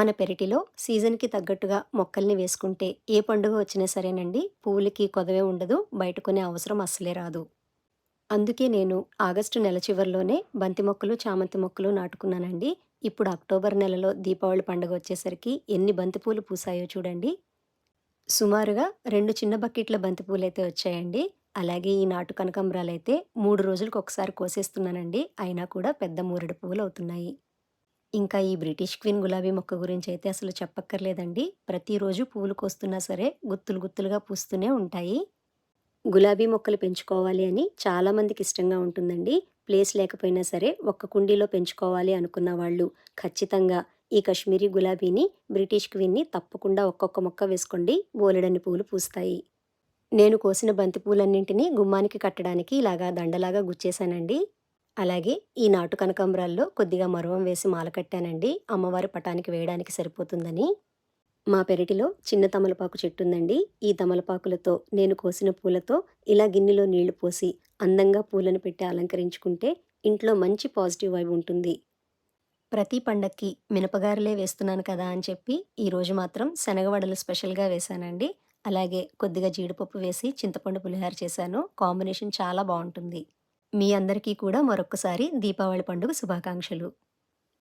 మన పెరటిలో సీజన్‌కి తగ్గట్టుగా మొక్కల్ని వేసుకుంటే ఏ పండుగ వచ్చినా సరేనండి, పువ్వులకి కొదవే ఉండదు. బయట కొనే అవసరం అస్సలే రాదు. అందుకే నేను ఆగస్టు నెల చివరిలోనే బంతి మొక్కలు, చామంతి మొక్కలు నాటుకున్నానండి. ఇప్పుడు అక్టోబర్ నెలలో దీపావళి పండుగ వచ్చేసరికి ఎన్ని బంతిపూలు పూసాయో చూడండి. సుమారుగా రెండు చిన్న బకెట్ల బంతిపూలు అయితే వచ్చాయండి. అలాగే ఈ నాటు కనకాంబరాలైతే 3 రోజులకొకసారి కోసేస్తున్నానండి. అయినా కూడా పెద్ద మూరెడు పువ్వులవుతున్నాయి. ఇంకా ఈ బ్రిటిష్ క్వీన్ గులాబీ మొక్క గురించి అయితే అసలు చెప్పక్కర్లేదండి. ప్రతిరోజు పువ్వులు కోస్తున్నా సరే గుత్తులు గుత్తులుగా పూస్తూనే ఉంటాయి. గులాబీ మొక్కలు పెంచుకోవాలి అని చాలామందికి ఇష్టంగా ఉంటుందండి. ప్లేస్ లేకపోయినా సరే ఒక్క కుండీలో పెంచుకోవాలి అనుకున్న వాళ్ళు ఖచ్చితంగా ఈ కశ్మీరీ గులాబీని, బ్రిటిష్ క్వీన్‌ని తప్పకుండా ఒక్కొక్క మొక్క వేసుకోండి. బోలెడన్ని పూలు పూస్తాయి. నేను కోసిన బంతి పూలన్నింటినీ గుమ్మానికి కట్టడానికి ఇలాగా దండలాగా గుచ్చేశానండి అలాగే ఈ నాటు కనకాంబరాల్లో కొద్దిగా మరువం వేసి మాల కట్టానండి. అమ్మవారి పటానికి వేయడానికి సరిపోతుందని. మా పెరటిలో చిన్న తమలపాకు చెట్టు ఉందండి ఈ తమలపాకులతో నేను కోసిన పూలతో ఇలా గిన్నెలో నీళ్ళు పోసి అందంగా పూలను పెట్టి అలంకరించుకుంటే ఇంట్లో మంచి పాజిటివ్ వైబ్ ఉంటుంది. ప్రతి పండక్కి మినపగారులే వేస్తున్నాను కదా అని చెప్పి ఈరోజు మాత్రం శనగవడలు స్పెషల్‌గా వేశానండి. అలాగే కొద్దిగా జీడిపప్పు వేసి చింతపండు పులిహార చేశాను. కాంబినేషన్ చాలా బాగుంటుంది మీ అందరికీ కూడా మరొక్కసారి దీపావళి పండుగ శుభాకాంక్షలు.